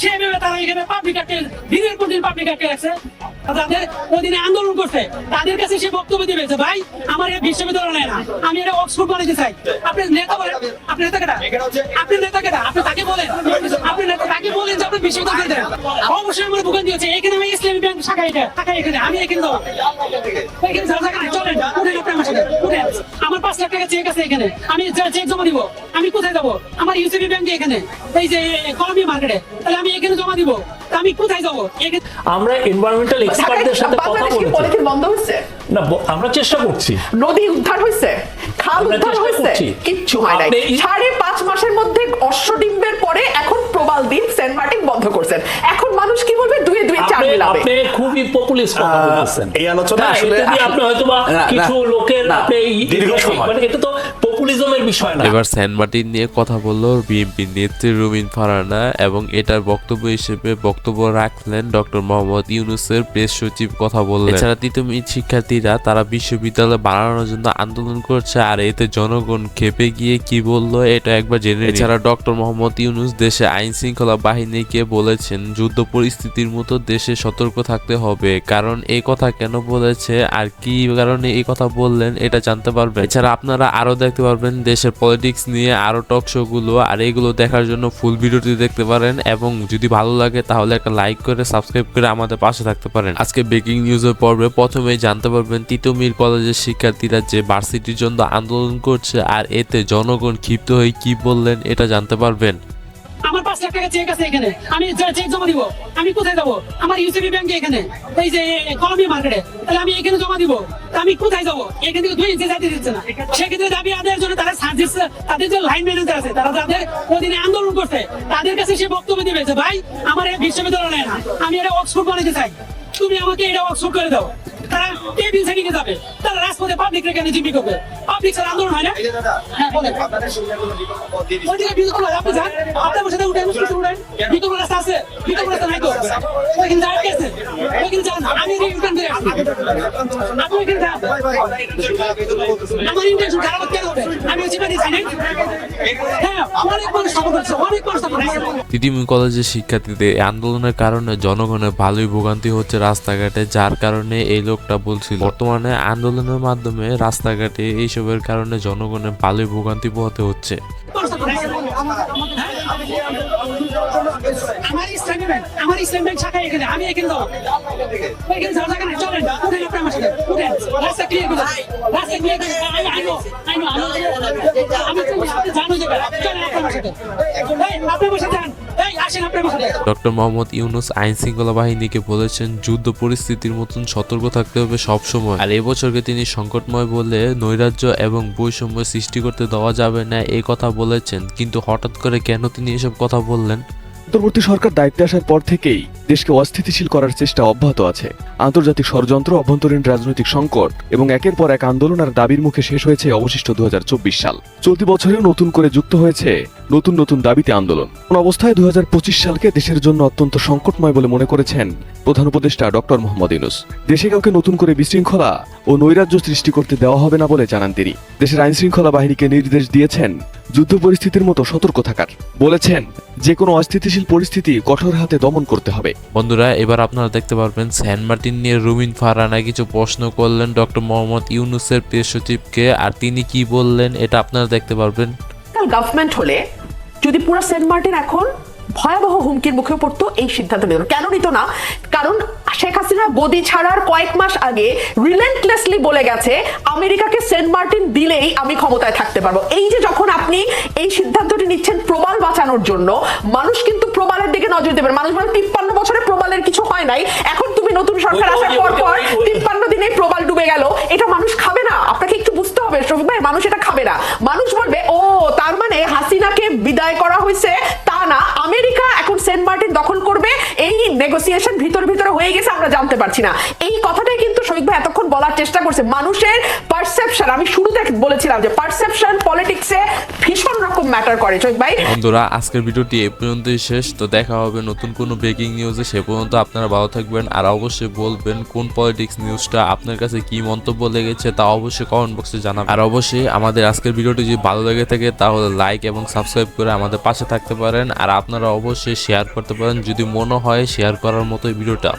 সেভাবে তারা এখানে পাবলিক আটকে দিনের পর দিন পাবলিক আটকে রাখছে তাদের ওদিনে আন্দোলন করছে তাদের কাছে সে বক্তব্য দিবে যে ভাই আমার এই বিশ্ববিদ্যালয় নেয় না আমি এটা অক্সফোর্ড বানাইতে চাই। আপনি নেতা বলেন আপনি নেতা কেটা? আপনি নেতা কেটা? আপনি তাকে বলেন। আপনি নেতা তাকে বলেন যে আপনি বিশ্ববিদ্যালয় দেন। অবশ্যই আমার ভূখণ্ড হচ্ছে এখানে আমি ইসলামী ব্যাংক শাখা এটা টাকা এখানে আমি এখানে দেবো এখানে নাই, চলেন উঠেন আপনি আমার সাথে উঠেন। আমার পাঁচ লাখ টাকা চেক আছে এখানে আমি চেক জমা দিব আমি কোথায় যাব? আমার ইউসিবি ব্যাংকে এখানে এই যে কলম্বিয়া মার্কেটে তাহলে আমি এখানে জমা দিব আমি কোথায় যাব? আমরা এনভায়রনমেন্টাল এক্সপার্টদের সাথে কথা বলেছি। বন্ধ হয়েছে? না আমরা চেষ্টা করছি। নদী উদ্ধার হয়েছে? খাল উদ্ধার হয়েছে? কিচ্ছু হয় নাই। সাড়ে পাঁচ মাসের মধ্যে অশ্বডিম্বের পরে এখন প্রবাল দিন সেন্ট মার্টিন বন্ধ করছেন। এখন মানুষ কি বলবে? দুয়ে দুয়ে চার আপনি মিলাবে। আপনি খুবই পপুলিস্ট কথা বলছেন এই আলোচনা আসলে- আপনি হয়তো বা না, না, কিছু লোকের আপনি এই- দীর্ঘ সময়। মানে এটা তো পপুলিজমের বিষয় না। এবার সেন্ট মার্টিন নিয়ে কথা বলল বিএনপি নেত্রী রুমিন ফারানা এবং এটার বক্তব্য হিসেবে বক্তব্য রাখলেন ডক্টর মোহাম্মদ ইউনুসের প্রেস সচিব কথা বললেন। এছাড়া তিতুমির শিক্ষার্থীরা তারা বিশ্ববিদ্যালয় বানানোর জন্য আন্দোলন করছে আর এতে জনগণ খেপে গিয়ে কি বলল এটা একবার জেনে। এছাড়া ডক্টর মোহাম্মদ ইউনুস দেশে আইন শৃঙ্খলা বাহিনীকে বলেছেন যুদ্ধ পরিস্থিতির মতো দেশে সতর্ক থাকতে হবে কারণ এই কথা কেন বলেছে আর কি কারণে এই কথা বললেন এটা জানতে পারবেন। এছাড়া আপনারা আরও দেখতে পারবেন দেশের পলিটিক্স নিয়ে আরও টক শো গুলো আর এগুলো দেখার জন্য ফুল ভিডিওটি দেখতে পারেন এবং যদি ভালো লাগে তাহলে একটা লাইক করে সাবস্ক্রাইব করে আমাদের পাশে থাকতে পারেন। আজকে ব্রেকিং নিউজের পর্বে প্রথমেই জানতে পারবেন তিতুমির কলেজের শিক্ষার্থীরা যে ভার্সিটির জন্য আন্দোলন করছে আর এতে জনগণ ক্ষিপ্ত হয়ে কি বললেন এটা জানতে পারবেন। আমার পাঁচ লাখ টাকা চেক আছে এখানে। আমি চেক জমা দিব। আমি কোথায় যাব? আমার ইউসিবি ব্যাংকে এখানে। এই যে কলম্বিয়া মার্কেটে তাহলে আমি এখানে জমা দিব। আমি কোথায় যাব? এখান থেকে দুই ইঞ্চি যাইতে দিচ্ছে না। সেক্ষেত্রে দাবি আদায়ের জন্য তারা সার্ভিস, তাদের যে লাইন ম্যানেজার আছে, তারা যাদের প্রতিদিন আন্দোলন করছে। তাদের কাছে সে বক্তব্য দিবে যে, ভাই, আমার এই বিশ্ববিদ্যালয় নেয় না। আমি এটা অক্সফোর্ড বানাতে চাই। তুমি আমাকে এটা অক্সফোর্ড করে দাও। তারা টেবিল এ যাবে। তারা রাজপথে পাবলিক রেখে জিম্মি করবে। পাবলিক ছাড়া আন্দোলন হয় না? হ্যাঁ বলেন। ওইদিকে বিকল্প আপনি যান, আপনার সাথে উঠেন, উঠেন, উঠেন। বিকল্প রাস্তা আছে, বিকল্প রাস্তা নাই তো। ওইখানে যান, ঠিক ওইখানে যান, আমি এই উঠান ধরে আপনি ওইখানে যান। আমার intention খারাপ কেন? হবে? আমি ওই চিপাটি চাই হ্যাঁ, অনেক মানুষ support করছে, অনেক মানুষ support করছে। তিতিমি কলেজের শিক্ষার্থীদের এই আন্দোলনের কারণে জনগণের ভালোই ভোগান্তি হচ্ছে রাস্তাঘাটে যার কারণে এই লোকটা বলছিল। বর্তমানে আন্দোলনের মাধ্যমে রাস্তাঘাটে এইসবের কারণে জনগণের ভালোই ভোগান্তি পোহাতে হচ্ছে আমি। আমি আমি জানো যে চলেন আপনি যান ডক্টর মোহাম্মদ ইউনুস আইন শৃঙ্খলা বাহিনীকে বলেছেন, যুদ্ধ পরিস্থিতির মতন সতর্ক থাকতে হবে সব সময় আর এবছরকে তিনি সংকটময় বলে নৈরাজ্য এবং বৈষম্য সৃষ্টি করতে দেওয়া যাবে না এই কথা বলেছেন। কিন্তু হঠাৎ করে কেন তিনি এসব কথা বললেন? অন্তর্বর্তী সরকার দায়িত্বে আসার পর থেকেই দেশকে অস্থিতিশীল করার চেষ্টা অব্যাহত আছে। আন্তর্জাতিক ষড়যন্ত্র, অভ্যন্তরীণ রাজনৈতিক সংকট এবং একের পর এক আন্দোলন আর দাবির মুখে শেষ হয়েছে অবশিষ্ট দু সাল। চলতি বছরেও নতুন করে যুক্ত হয়েছে নতুন নতুন দাবিতে আন্দোলন। কোন অবস্থায় দু হাজার পঁচিশ সালকে দেশের জন্য অত্যন্ত সংকটময় বলে মনে করেছেন প্রধান উপদেষ্টা ডক্টর মোহাম্মদ ইউনুস। দেশে কাউকে নতুন করে বিশৃঙ্খলা ও নৈরাজ্য সৃষ্টি করতে দেওয়া হবে না বলে জানান তিনি। দেশের আইনশৃঙ্খলা বাহিনীকে নির্দেশ দিয়েছেন যুদ্ধ পরিস্থিতির মতো সতর্ক থাকার। বলেছেন যে কোনো অস্থিতিশীল পরিস্থিতি কঠোর হাতে দমন করতে হবে। বন্ধুরা এবার আপনারা দেখতে পারবেন স্যান মার্টিন নিয়ে রুমিন ফারানা কিছু প্রশ্ন করলেন ডক্টর মোহাম্মদ ইউনুসের প্রেস সচিবকে আর তিনি কি বললেন এটা আপনারা দেখতে পারবেন। গভর্নমেন্ট হলে যদি পুরো সেন্ট মার্টিন এখন ভয়াবহ হুমকির মুখে পড়তো এই সিদ্ধান্ত নিত কেন নিত না? কারণ শেখ হাসিনা গদি ছাড়ার কয়েক মাস আগে রিলেন্টলেসলি বলে গেছে আমেরিকাকে সেন্ট মার্টিন দিলেই আমি ক্ষমতায় থাকতে পারব। এই যে যখন আপনি এই সিদ্ধান্তটি নিচ্ছেন প্রবাল বাঁচানোর জন্য মানুষ কিন্তু প্রবালের দিকে নজর দেবেন। মানুষ বলে তিপ্পান্ন বছরে প্রবালের কিছু হয় নাই। এখন তুমি নতুন সরকার আসার পর পর তিপ্পান্ন দিনে প্রবাল ডুবে গেল। এটা মানুষ খাবে না। আপনাকে একটু বুঝতে হবে শফিক ভাই মানুষ এটা খাবে না। মানুষ বলবে ও তার মানে হাসিনাকে বিদায় করা হয়েছে তা না। সেন্ট মার্টিন দখল করবে এই নেগোসিয়েশন ভিতরে ভিতরে হয়ে গেছে, আমরা জানতে পারছি না। এই কথাটাই কিন্তু শহীদ ভাই এতক্ষণ বলার চেষ্টা করছে। মানুষের পারসেপশন আমি শুরুতে বলেছিলাম যে পারসেপশন পলিটিক্সে ভীষণ রকম ম্যাটার করে, শহীদ ভাই। বন্ধুরা, আজকের ভিডিওটি এই পর্যন্তই শেষ। তো দেখা হবে নতুন কোনো ব্রেকিং নিউজে সে পর্যন্ত আপনারা ভালো থাকবেন। আর অবশ্যই বলবেন কোন পলিটিক্স নিউজটা আপনার কাছে কি মন্তব্য লেগেছে তা অবশ্যই কমেন্ট বক্সে জানাবেন। আর অবশ্যই আমাদের আজকের ভিডিওটি যদি ভালো লেগে থাকে, তাহলে লাইক এবং সাবস্ক্রাইব করে আমাদের পাশে থাকতে পারেন। আর আপনারা অবশ্যই শেয়ার করতে পারেন। যদি মনে হয় শেয়ার করার মতোই ভিডিওটা।